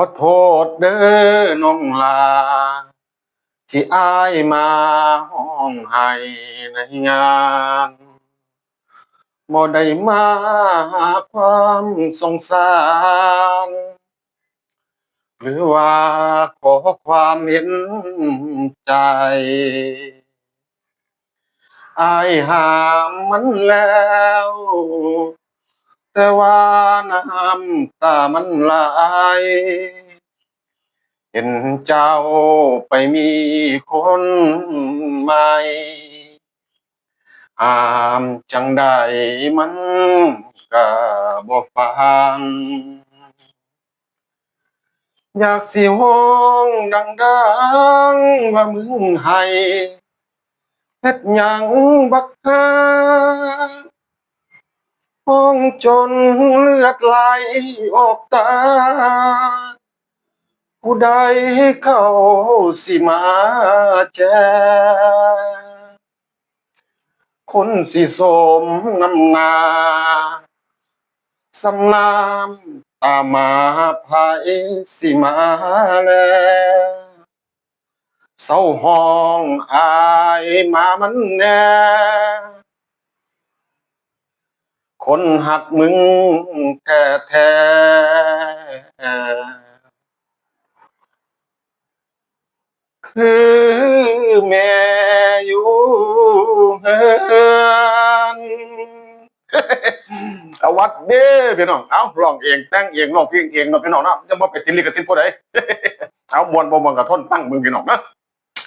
อโทษเด้อน้องลา ที่อายมาห้องให้ในงานบ่ได้มาหาความสงสาร หรือว่าขอความเห็นใจ อายหามมันแล้ว แต่ว่าน้ำตามันไหลเห็นเจ้าไปมีคนใหม่หามจังใดมันก็บ่ฟังอยากสิห้องดังๆว่ามึงให้เฮ็ดหยังบักฮา ห้องจนเลือดไหลออกตา ผู้ใดเข้าสิมาแจคนสิสมน้ำนาสำนามตามมาภายสิมาแลเศร้าห้องอายมามันแน่ คนหักมึงแท้แท้ๆคือแม่อยู่เฮือนเอาวัดเด้พี่น้อง เอาร้องเองแต่งเองร้องเพลงเองเนาะพี่น้องเนาะจะมาเป็นติดลิขสิทธิ์ผู้ใดเอามวนบ่มวนกับทนตั้งมือพี่น้องนะ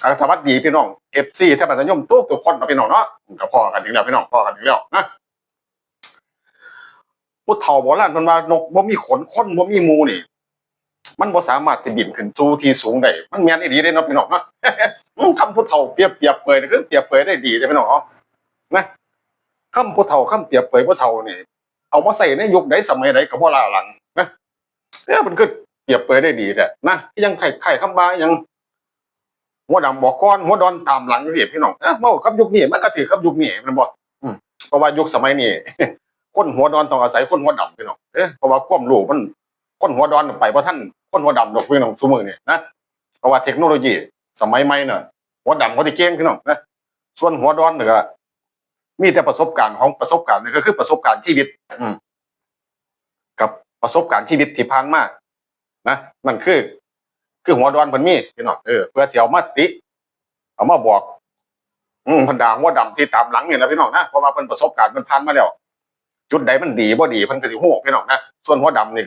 เอาสวัสดีพี่น้องเอฟซีแทบจะย่อมทุกทุกคนเนาะพี่น้องเนาะก็พอกันถึงแล้วพี่น้องพอกันถึงแล้วนะ ผู้เฒ่าโบราณมันว่านกบ่มีขนคนบ่มีมูนี่ มันบ่สามารถสิบินขึ้นสู่ที่สูงได้มันแม่นอีหลีเด้เนาะพี่น้องเนาะ อืมคำผู้เฒ่าเปรียบเปรียบเปรยนี่คือเปรียบเปรยได้ดีเด้พี่น้องเนาะนะคำผู้เฒ่าคำเปรียบเปรยผู้เฒ่านี่ เอามาใส่ในยุคใดสมัยใดก็บ่ลาหลังนะเอ้ยมันก็เปรียบเปรยได้ดีแหละนะยังไข่ไข่คำบายังหัวดำบอกก้อนหัวดอนตามหลังเรียพี่น้องเอ้าเมากับยุคนี้มันก็ถือกับยุคนี้มันบอกอืมเพราะว่ายุคสมัยนี้ คนหัวดอนต้องอาศัยคนหัวดำพี่น้องเอ๊ะเพราะว่าความรู้มันคนหัวดอนไปเพราะท่านคนหัวดำดอกพี่น้องสมือนี่ยนะเพราะว่าเทคโนโลยี สมัยใหม่เนี่ยหัวดำเขาที่เก่งพี่น้องนะส่วนหัวดอนเนี่ยก็มีแต่ประสบการณ์ของประสบการณ์เนี่ยก็คือประสบการณ์ชีวิต อืมกับประสบการณ์ชีวิตที่ผ่านมานะมันคือ คือหัวดอนเพิ่นมีพี่น้องเออเพื่อเสิเอามาติ เอามาบอก อืมพันดาหัวดำที่ตามหลังเนี่แหละพี่น้องนะเพราะว่าเพิ่นประสบการณ์มันผ่านมาแล้ว จุดใดมันดีบ่ดีเพิ่นก็สิฮู้พี่น้องนะส่วนหัวดำนี่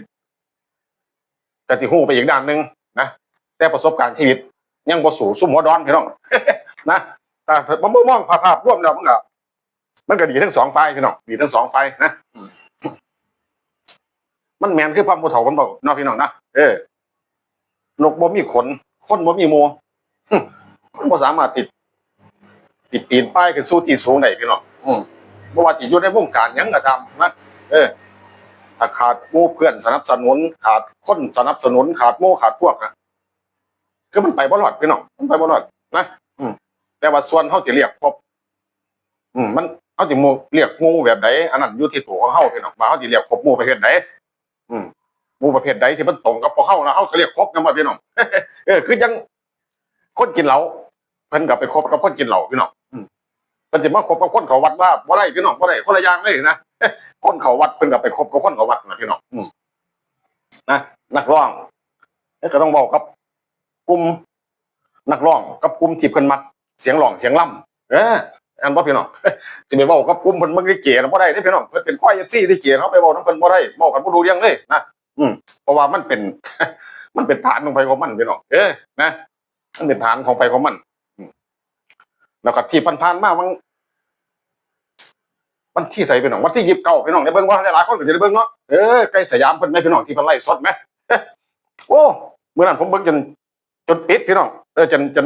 ก็สิฮู้ไปอีกด้านหนึ่งนะแต่ประสบการณ์ชีวิต ยังบ่สู่ซุ่มหัวดอนพี่น้องนะแต่บ่มองภาพรวมแล้วมันก็มันก็ดีทั้งสองฝ่ายพี่น้องดีทั้งสองฝ่ายนะมันแมนคือความผู้เฒ่ามันบอกเนาะพี่น้องนะเออนกบ่มีขนคนบ่มีโมมันบ่สามารถติด ติดปีนป้ายขึ้นสู่ที่สูงได้พี่น้องอืม ว่าสิอยู่ในวงการยังก็ตามนะเออถ้าขาดหมู่เพื่อนสนับสนุน ขาดคนสนับสนุน ขาดหมู่ขาดพวกนะคือมันไปบ่รอดพี่น้องมันไปบ่รอดนะอืมแต่ว่าส่วนเฮาสิเรียกครบอืมมันเฮาสิหมู่เรียกหมู่แบบใดอันนั้นอยู่ที่ตัวของเฮาพี่น้องว่าเฮาสิเรียกครบหมู่ประเภทใดอืมหมู่ประเภทใดที่มันตรงกับพวกเฮานะเฮาก็เรียกครบนมาพี่น้องเออคือยังคนกินเหล้าเพิ่นก็ไปคบกับคนกินเหล้าพี่น้องอื มเพิ่นสิมาคบกับคนเขาวัดว่าบ่ได้พี่น้องบ่ได้คนละอย่างเลยนะคนเขาวัดเพิ่นก็ไปคบกับคนเขาวัดนะพี่น้องอืมนะนักร้องก็ต้องบอกกับกลุ่มนักร้องกับกลุ่มที่เพิ่นมักเสียงร้องเสียงล่ำเอออันบ่พี่น้องสิไปเว้ากับกลุ่มเพิ่นมึงได้เก๋นะบ่ได้เด้พี่น้องเพิ่นเป็นควาย FC ที่เก๋เนาะไปเว้านำเพิ่นบ่ได้เว้ากันบ่รู้เรื่องเลยนะอืมเพราะว่ามันเป็น มันเป็นฐานของไปของมันพี่น้องเอ้ยนะมันเป็นฐานของไปของมัน แล้วก็ที่ผ่านๆมามันมันที่ใส่พี่น้องวันที่ยิบเก้าพี่น้องในเบิ้งว่าหลายคนก็จะได้เบิ้งเนาะเออใกล้สยามเพิ่นไหมพี่น้องที่เพิ่นไล่สดไหมโอ้เมื่อนั้นผมเบิ้งจนจนปิดพี่น้องเออจนจน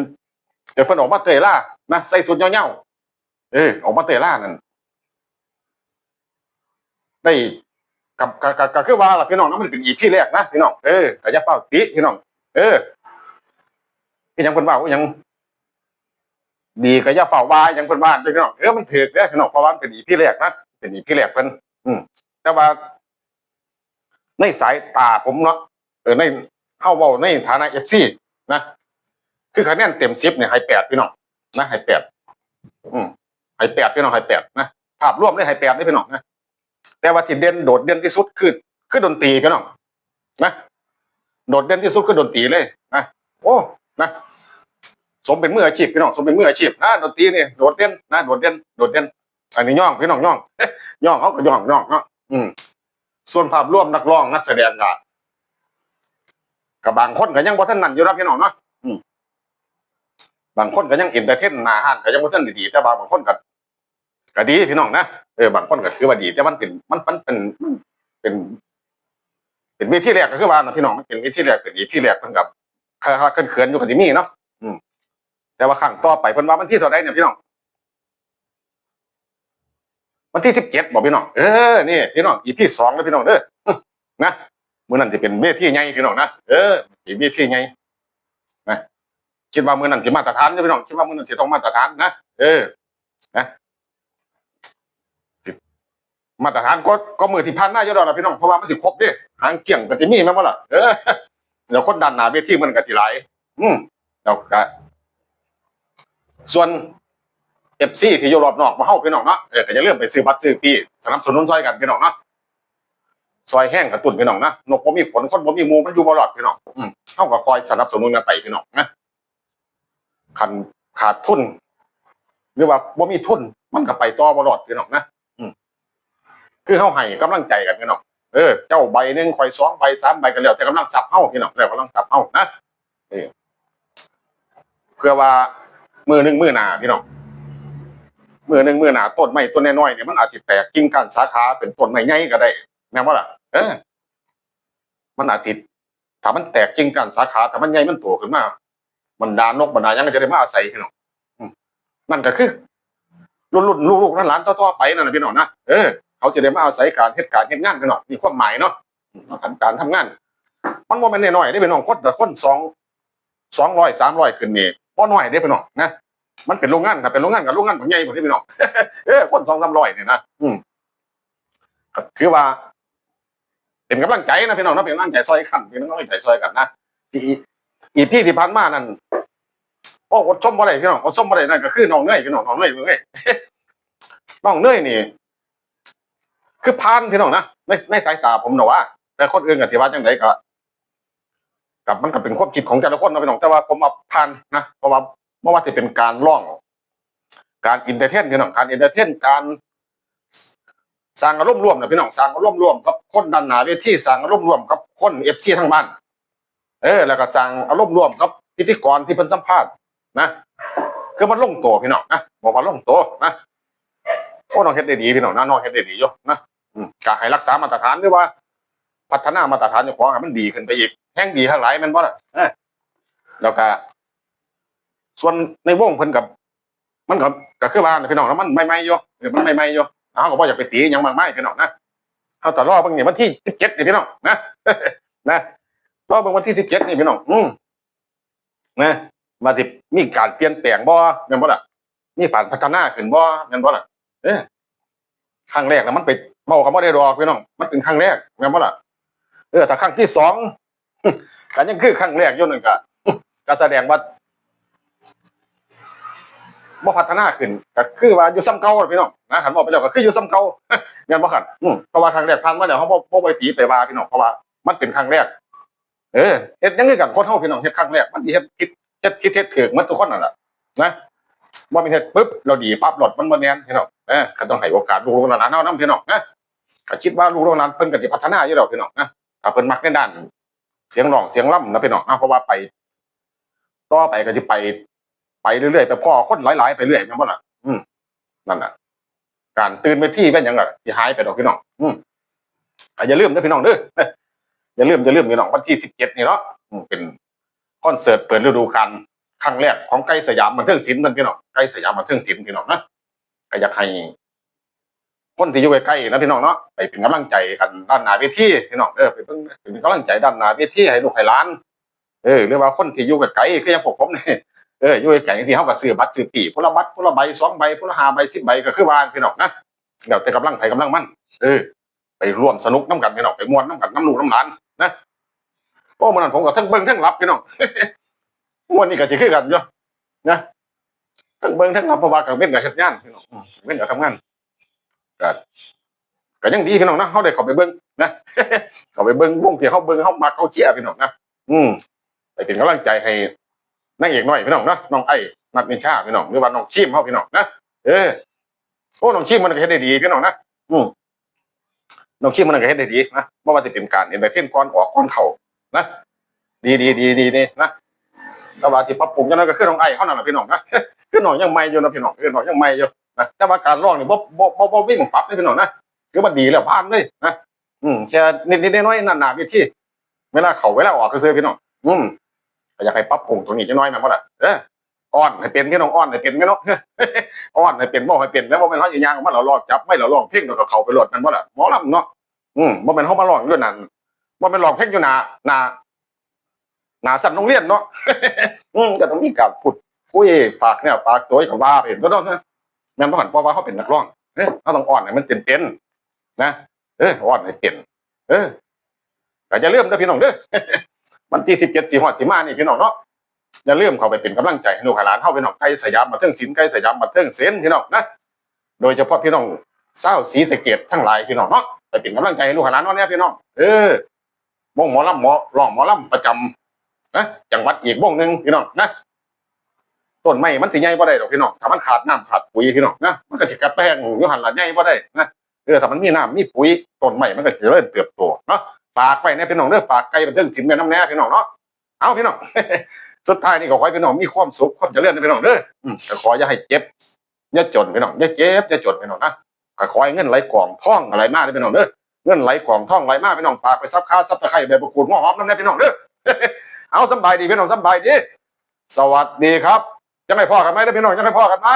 จนเพิ่นออกมาเตยล่านะใส่สุดเงาๆเออออกมาเตยล่านั่นได้กับกับกับกับคือว่าล่ะพี่น้องนะมันเป็นอีที่แรกนะพี่น้องเออก็อย่าเฝ้าติพี่น้อง เออยังเพิ่นว่าว่ายัง ดีก็อย่าเฝ้าว่ายังเพิ่นว่าเด้อพี่น้องเออมันถูกเด้อพี่น้องเพราะว่ามันเป็นอีที่แรกนะเป็นอีที่แรกเพิ่นอืมแต่ว่า ในสายตาผมเนาะเออในเฮาเว้าในฐานะ FC นะคือคะแนนเต็ม10เนี่ยให้8พี่น้องนะให้8อืมให้8พี่น้องให้8นะภาพรวมได้ให้8ได้พี่น้องนะแต่ว่าที่เด่นโดดเด่นที่สุดคือคือดนตรีพี่น้องนะโดดเด่นที่สุดคือดนตรีเลยนะโอ้นะ สมเป็นมืออาชีพพี่น้องสมเป็นมืออาชีพนะดนตรีนี่โดดเด่นนะโดดเด่นโดดเด่นอันนี้ย่องพี่น้องย่องย่องเขาก็ย่องย่องเนาะอืมส่วนภาพร่วมนักร้องนักแสดงก็กับบางคนก็ยังบ่ทันนั่นอยู่นะพี่น้องเนาะอืมบางคนก็ยังเอ็นเตอร์เทนหนาห้างก็ยังบ่ทันดีๆแต่บางบางคนก็ก็ดีพี่น้องนะเออบางคนก็ถือว่าดีแต่มันเป็นมันมันเป็นเป็น เป็นวิธีแรกก็คือว่านะพี่น้องมันเป็นวิธีแรกเป็นวิธีแรกเพิ่นกับค่าๆเขินๆอยู่กับที่มีเนาะอืม แต่ว่าครั้งต่อไปเพิ่นว่ามันที่เท่าใดเนี่ยพี่น้องวันที่สิบเจ็ดบอกพี่น้องเออนี่พี่น้องอีพีสองแล้วพี่น้องเด้อนะมื้อนั้นจะเป็นเวทีใหญ่พี่น้องนะเอออีเวทีใหญ่นะคิดว่ามื้อนั้นสิมาตรฐานเด้อพี่น้องคิดว่ามื้อนั้นสิต้องมาตรฐานนะเออนะมาตรฐานก็ก็มือที่ผ่านมาอยู่แล้วล่ะพี่น้องเพราะว่ามันสิครบเด้หางเกี่ยงก็สิมีแม่นบ่ล่ะเออเดี๋ยวคนดันหน้าเวทีมันก็สิหลายอืมแล้วก็ ส่วนเอฟซีที่อยู่รอบนอกมาเฮาพี่น้องเนาะเออก็อย่าลืมไปซื้อบัตรซื้อปีสนับสนุนซอยกันพี่น้องเนาะซอยแห้งกระตุ้นพี่น้องนะนกบ่มีผลคนบ่มีมูมันอยู่บ่รอดพี่น้องอืมเฮาก็คอยสนับสนุนกันไปพี่น้องนะคันขาดทุนหรือว่าบ่มีทุนมันก็ไปต่อบ่รอดพี่น้องนะอืมคือเฮาให้กำลังใจกันพี่น้องเออเจ้าใบหนึงข่อยสองใบสามใบก็แล้วแต่กำลังทรัพย์เฮาพี่น้องแล้วกำลังทรัพย์เฮานะเออเพื่อว่า มือหนึ่งมือหนาพี่น้องมือหนึ่งมือหนาต้นไม้ต้นน้อยๆเนี่ยมันอาจจะแตกกิ่งก้านสาขาเป็นต้นไม้ใหญ่ก็ได้แม่นว่าล่ะเออมันอาจจะถ้ามันแตกกิ่งก้านสาขาถ้ามันใหญ่มันโตขึ้นมามันดานกบรรดายังจะได้มาอาศัยพี่น้องนั่นก็คือรุ่นรุ่นลูกๆหลานต่อๆไปนั่นนะพี่น้องนะเออเขาจะได้มาอาศัยการเหตุการณ์เหตุงานกันหน่อยมีความหมายเนาะการการทำงาน มันบ่แม่นน้อยๆได้พี่น้องคนแต่คนสองสองร้อยสามร้อยขึ้นเนี่ บ่น้อยได้พี่น้องนะมันเป็นโรงงานครับเป็นโรงงานกับโรงงานของใหญ่กว่าที่พี่น้องเออคนสองสามร้อยเนี่ยนะอืมก็คือว่าเป็นกำลังใจนะพี่น้องนะเป็นกำลังใจซอยกันเป็นกำลังใจซอยกันนะอีอีพี่ที่ผ่านมานั่นโอ้อดชมบ่ได้พี่น้องอดชมบ่ได้นั่นก็คือน้องเนยพี่น้องน้องเนยเว้ยน้องเนยนี่ คือพานพี่น้องนะในในสายตาผมนะว่า แต่คนอื่นกับที่ว่าจังไดก็ กับมันก็เป็นความคิดของแต่ละคนนะพี่น้องแต่ว่าผมเอาพานนะเพราะว่าไม่ว่าจะเป็นการร้อง การอินเตอร์เทนพี่น้องการอินเตอร์เทนการสร้างอารมณ์ร่วมนะพี่น้องสร้างอารมณ์ร่วมกับคนด้านหน้าเวทีสร้างอารมณ์ร่วมกับคนเอฟซีทั้งบ้านเออแล้วก็สร้างอารมณ์ร่วมกับพิธีกรที่เป็นสัมภาษณ์นะคือมันลงตัวพี่น้องนะบอกว่าลงตัวนะโอ้น้องเฮ็ดได้ดีพี่น้องนะน้องเฮ็ดได้ดีอยู่นะอืมก็ให้รักษามาตรฐานด้วยว่า พัฒนามาตรฐานเจ้าของให้มันดีขึ้นไปอีก ห้งดีทั้งหลายแมันบ่ล่ะเออแล้วก็ส่วนในวงเพิ่นกับ มันก็ก็คือว่าพี่น้องแล้วมันไม่ไม่ๆอยู่เออมันไม่ไม่ๆอยู่เอาก็บ่อยากไปตีหยังมากมายพี่น้องนะเอาแต่รอเบิ่งนี่วันที่17นี่พี่น้องนะนะรอเบิ่งวันที่17นี่พี่น้องอืมนะว่าสิมีการเปลี่ยนแปลงบ่แม่นบ่ล่ะมีการพัฒนาขึ้นบ่แม่นบ่ล่ะเอ้ครั้งแรกแล้วมันไปเมาก็บ่ได้ดอกพี่น้อง มันเป็นครั้งแรกแม่นบ่ล่ะเออถ้าครั้งที่สอง ก็ยังคือครั้งแรกอยู่นั่นก็ก็แสดงว่าบ่พัฒนาขึ้นก็คือว่าอยู่ซ้ำเก่าพี่น้องนะหันบอกไปแล้วก็คืออยู่ซ้ำเก่าแม่นบ่คันอืมเพราะว่าครั้งแรกผ่านมาแล้วเฮาบ่บ่ไปตีไปว่าพี่น้องเพราะว่ามันเป็นครั้งแรก เออเฮ็ดยังไงกันคนเฮาพี่น้องเฮ็ดครั้งแรกมันสิเฮ็ดคิดเฮ็ดคิดเฮ็ดถูกหมดทุกคนนั่นแหละนะบ่ม่นเฮ็ดปึ๊บเราดีปั๊บหลดมันบ่แม่นพี่น้องเออก็ต้องให้โอกาสลูกหลานเฮานำพี่น้องนะก็คิดว่าลูกหลานเพิ่นก็สิพัฒนาอยู่แล้วพี่น้องนะถ้าเพิ่นมักในด้าน เสียงร้องเสียงร่ำนะพี่น้องนะเพราะว่าไปต่อไปก็สิไป ไปเรื่อยๆไปพ่อคนหลายๆไปเรื่อยแม่นบ่ล่ะอืมนั่นน่ะ การตื่นไปที่เป็นหยังไงที่หายไปดอกพี่น้อง อืมอย่าลืมนะพี่น้องเด้ออยอย่าลืมอย่าลืมพี่น้องวันที่สิบเจ็ดนี่เนาะเป็นคอนเสิร์ตเปิดฤดูกาลครั้งแรกของไกลสยามบันเทิงศิลป์มันพี่น้องไกลสยามบันเทิงศิลป์พี่น้องนะก็อยากให้ คนที่อยู่ใกล้ๆนะพี่น้องเนาะไปเป็นกำลังใจกันด้านหน้าเวทีพี่น้องเออเป็นเป็นกำลังใจด้านหน้าเวทีให้ลูกให้หลานเออหรือว่าคนที่อยู่ไกลๆคืออย่างพวกผมนี่เอออยู่ไกลๆที่เขาก็ซื้อบัตรซื้อปีพลบัตรพลใบสองใบพลหาใบสิบใบก็คือวานพี่น้องนะเดี๋ยวแต่กำลังไผกำลังมั่นเออไปร่วมสนุกน้ำกันพี่น้องไปมวนน้ำกันน้ำลูกน้ำหลานนะโอ้มันนั้นผมก็ทั้งเบิ่งทั้งรับพี่น้องมวนนี่ก็สิคือกันอยู่นะทั้งเบิ่งทั้งรับเพราะว่ากับเว้นกับเฮ็ดงานพี่น้องอืมเว้นกับทำงาน ก็ก็ยังดีพี่น้องนะเฮาได้เข้าไปเบิ่งนะเข้าไปเบิ่งวงที่เฮาเบิ่งเฮามักเฮาเชียร์พี่น้องนะอืมไปเป็นกำลังใจให้นางเอกน้อยพี่น้องนะน้องไอ้นัดนิชาพี่น้องหรือว่าน้องชิมเฮาพี่น้องนะเออโอ้น้องชิมมันก็เฮ็ดได้ดีพี่น้องนะอืมน้องชิมมันก็เฮ็ดได้ดีนะบ่ว่าจะเป็นการเอ็นเตอร์เทนก่อนออกก่อนเข้านะดีดีดีดีนี่นะแต่ว่าที่ปรับปรุงจังนั้นก็คือน้องไอ้เฮานั่นล่ะพี่น้องนะคือน้องยังใหม่อยู่นะพี่น้องคือน้องยังใหม่อยู่ นะแต่ว่าการร้องนี่บ่บ่บ่บ่วิ่งปรับเลยพี่น้องนะคือมันดีแล้วผ่านเลยนะอืมแค่นิดๆน้อยๆหนาๆวิธีเวลาเขาเวลาออกก็ซื้อพี่น้องอืมอยากให้ปรับปรุงตรงนี้จังน้อยนะบ่ล่ะเอออ้อนให้เป็นพี่น้องอ้อนให้เป็นพี่น้องอ้อนให้เป็นบ่ให้เป็นแล้วบ่แม่นเฮาสิย่างมาเราลอกจับไม่เราร้องเพลงเราก็เข้าไปโลดนั่นบ่ล่ะหมอลำเนาะอืมบ่แม่นเฮามาร้องอยู่นั่นบ่แม่นร้องเพลงอยู่หน้าหน้าหนาสั่นโรงเรียนเนาะอืมก็ต้องมีการพูดคุยปากเนี่ยปากตัวกับว่าเป็นก็ต้องนะ แม่นบ่หันเพราะว่าเขาเป็นนักร้องเออเขาต้องอ่อนให้มันเต็มๆนะเอออ่อนให้เป็นเออก็จะเริ่าลืมด้อพี่น้องเด้อวันที่17สิฮอดสิมานี่พี่น้องเนาะอย่าลืมเข้าไปเป็นกำลังใจให้ลูกหลานเฮาพี่น้องไกลสยามมาเทิงศิลป์ไกลสยามมาเทิงเซนพี่น้องนะโดยเฉพาะพี่น้องเศร้าวศรีสะเกดทั้งหลายพี่น้องเนาะไปเป็นกำลังใจให้ลูกหลานเนาะเนี่ยพี่น้องเออวงหมอลำหมอร้องหมอลำประจำนะจังหวัดอีกวงหนึ่งพี่น้องนะ ต้นไม้มันสิใหญ่บ่ได้ดอกพี่น้องถ้ามันขาดน้ำขาดปุ๋ยพี่น้องนะมันก็สิกลับไปแห้งอยู่หันละใหญ่บ่ได้นะเออถ้ามันมีน้ำมีปุ๋ยต้นไม้มันก็สิเริ่มเติบโตเนาะฝากไว้ในพี่น้องเด้อฝากไก่เป็นเรื่องสินแม่น้ำแน่พี่น้องเนาะเอาพี่น้องสุดท้ายนี่ก็ขอให้พี่น้องมีความสุขความเจริญนะพี่น้องเด้ออืมก็ขออย่าให้เจ็บอย่าจนพี่น้องอย่าเจ็บอย่าจนพี่น้องนะก็ขอให้เงินไหลกล่องท่องอะไรมาเด้อพี่น้องเด้อเงินไหลกล่องท่องไหลมากพี่น้องฝากไปซับข้าวซับตะไคร้ใบมะกรูดหัวหอมน้ำแน่พี่น้องเด้อเอาสบายดีพี่น้องสบายดี สวัสดีครับ ยังไม่พอกันไหมเด้อพี่น้องจะไม่พอกันไหม